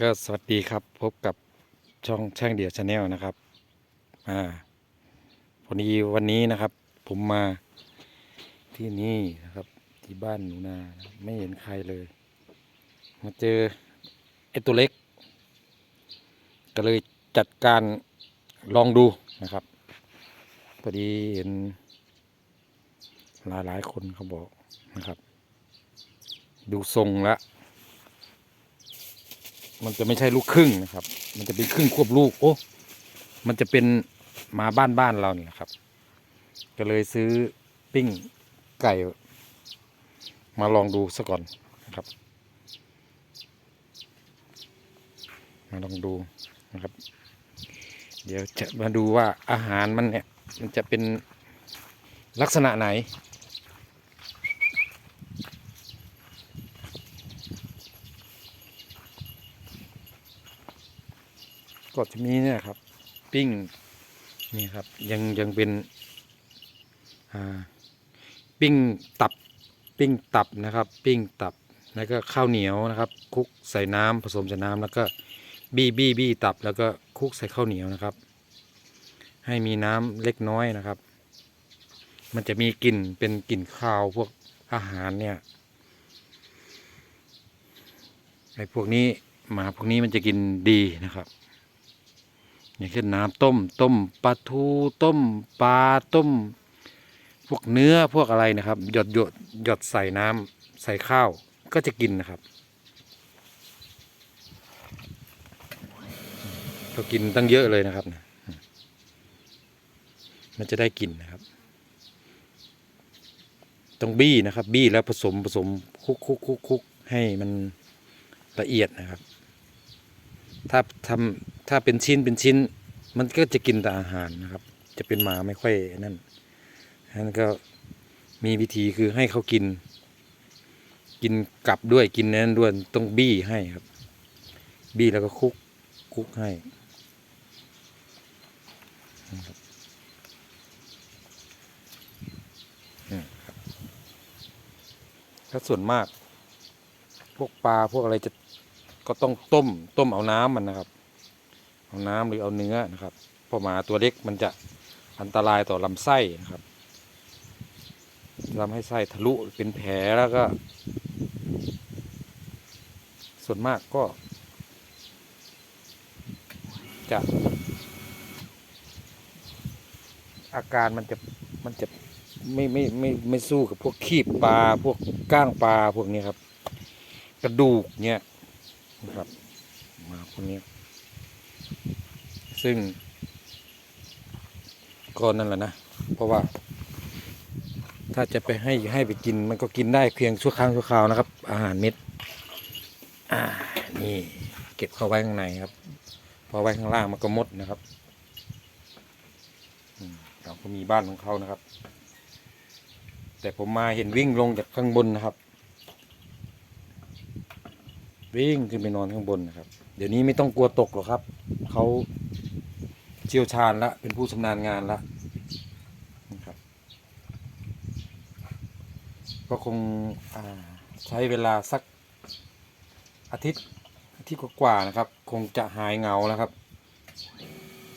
ก็สวัสดีครับพบกับช่องช่างเดียวชาแนลนะครับ อ่าพอดีวันนี้นะครับ ผมมาที่นี่นะครับ ที่บ้านหนูนานะไม่เห็นใครเลย มาเจอไอ้ตัวเล็ก ก็เลยจัดการลองดูนะครับพอดีเห็น หลายหลายๆคนเขาบอกนะครับ ดูทรงแล้ว มันจะไม่ใช่ลูกครึ่งนะครับ มันจะเป็นครึ่งควบลูก โอ้ มันจะเป็นหมาบ้านบ้านเราเนี่ยครับ ก็เลยซื้อปิ้งไก่ มาลองดูซะก่อนนะครับ มาลองดูนะครับ เดี๋ยวจะมาดูว่าอาหารมันเนี่ย มันจะเป็นลักษณะไหน ก็จะมีเนี่ยครับ ปิ้งนี่ครับ ยังยังเป็นปิ้งตับ ปิ้งตับนะครับ ปิ้งตับแล้วก็ข้าวเหนียวนะครับคลุกใส่น้ำผสมใส่น้ำแล้วก็บี้บี้บี้ตับแล้วก็คลุกใส่ข้าวเหนียวนะครับ ให้มีน้ำเล็กน้อยนะครับ มันจะมีกลิ่นเป็นกลิ่นข้าวพวกอาหารเนี่ยไอ้พวกนี้หมาพวกนี้มันจะกินดีนะครับ อย่างเช่นน้ำต้ม ต้มปลาทูต้มปลาต้ม พวกเนื้อพวกอะไรนะครับ หยดหยดหยดใส่น้ำใส่ข้าวก็จะกินนะครับก็กินตั้งเยอะเลยนะครับ มันจะได้กินนะครับ ต้องบี้นะครับ บี้แล้วผสมผสมคลุกคลุกคลุกคลุกให้มันละเอียดนะครับ ถ้าทำ ถ้าเป็นชิ้นเป็นชิ้น มันก็จะกินแต่อาหารนะครับ จะเป็นหมาไม่ค่อยนั่นนั้นก็มีวิธีคือให้เขากิน กินกลับด้วยกินนั้นด้วยต้องบี้ให้ครับ บี้แล้วก็คุกคุกให้ครับอืมครับถ้าส่วนมาก พวกปลาพวกอะไรจะก็ต้องต้มต้มเอาน้ำมันนะครับ เอาน้ำหรือเอาเนื้อนะครับเพราะหมาตัวเล็กมันจะอันตรายต่อลำไส้นะครับทำให้ไส้ทะลุเป็นแผลแล้วก็ ส่วนมากก็ จะ อาการมันจะมันจะไม่ไม่ไม่ไม่สู้กับพวกขีบปลาพวกก้างปลาพวกนี้ครับ กระดูกเนี่ยนะครับหมาพวกนี้ ซึ่งก็นั่นแหละนะ เพราะว่า ถ้าจะไปให้ให้ไปกิน มันก็กินได้เพียงชั่วครั้งชั่วคราวนะครับ อาหารเม็ดอ่านี่เก็บเข้าไว้ข้างในครับ พอไว้ข้างล่างมันก็มดนะครับเขาก็มีบ้านของเขานะครับ แต่ผมมาเห็นวิ่งลงจากข้างบนนะครับ วิ่งขึ้นไปนอนข้างบนนะครับ ดี๋ยวนี้ไม่ต้องกลัวตกหรอกครับ เขาเชี่ยวชาญละเป็นผู้ชำนาญงานละนะครับ ก็คงใช้เวลาสักอาทิตย์อาทิตย์กว่าๆนะครับ คงจะหายเหงาแล้วครับ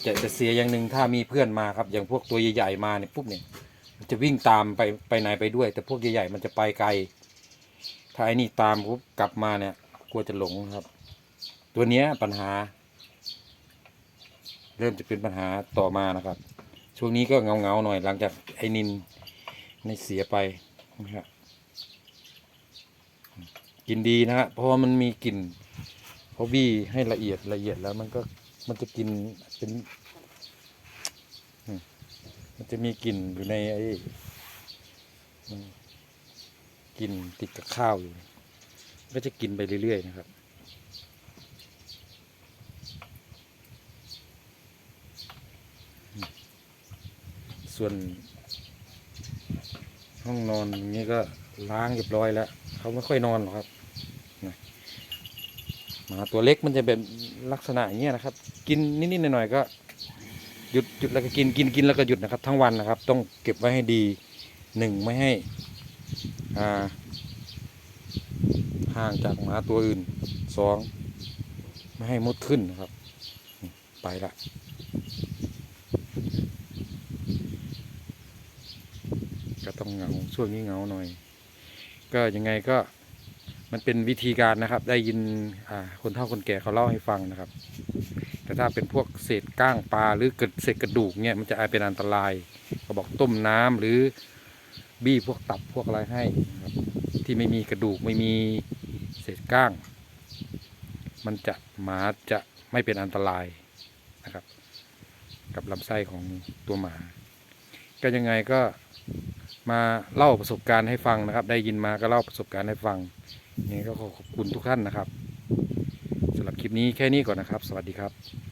จะจะเสียอย่างหนึ่งถ้ามีเพื่อนมาครับ อย่างพวกตัวใหญ่ๆมาเนี่ยปุ๊บเนี่ยมันจะวิ่งตามไปไปไหนไปด้วย แต่พวกใหญ่ๆมันจะไปไกล ถ้าไอ้นี่ตามปุ๊บกลับมาเนี่ย กลัวจะหลงครับ ตัวเนี้ยปัญหา เริ่มจะเป็นปัญหาต่อมานะครับ ช่วงนี้ก็เงาเงาหน่อยหลังจากไอ้นินในเสียไปนะครับกินดีนะฮะเพราะว่ามันมีกลิ่นพอบี้ให้ละเอียดละเอียดแล้วมันก็มันจะกินเป็นมันจะมีกลิ่นอยู่ในไอ้กลิ่นติดกับข้าวอยู่ ก็จะกินไปเรื่อยๆนะครับ ส่วน ห้องนอนนี้ก็ล้างเรียบร้อยแล้วเขาไม่ค่อยนอนหรอกครับนะหมาตัวเล็กมันจะเป็นลักษณะอย่างเงี้ยนะครับ กินนิดๆหน่อยๆก็หยุดหยุดแล้วก็กินกินกินแล้วก็หยุดนะครับ ทั้งวันนะครับ ต้องเก็บไว้ให้ดีหนึ่งไม่ให้อ่าห่างจากหมาตัวอื่นสองไม่ให้มดขึ้นนะครับ ไปละ ต้องเหงาช่วงนี้เหงาหน่อย ก็ยังไงก็มันเป็นวิธีการนะครับ ได้ยินคนเฒ่าคนแก่เขาเล่าให้ฟังนะครับ แต่ถ้าเป็นพวกเศษก้างปลาหรือเกิดเศษกระดูกเนี่ยมันจะอาจเป็นอันตรายเขาบอกต้มน้ำหรือบี้พวกตับพวกอะไรให้ครับที่ไม่มีกระดูกไม่มีเศษก้าง มันจะหมาจะไม่เป็นอันตรายนะครับ กับลำไส้ของตัวหมา ก็ยังไงก็ มาเล่าประสบการณ์ให้ฟังนะครับ ได้ยินมาก็เล่าประสบการณ์ให้ฟังนี่ก็ขอขอบคุณทุกท่านนะครับสำหรับคลิปนี้แค่นี้ก่อนนะครับ สวัสดีครับ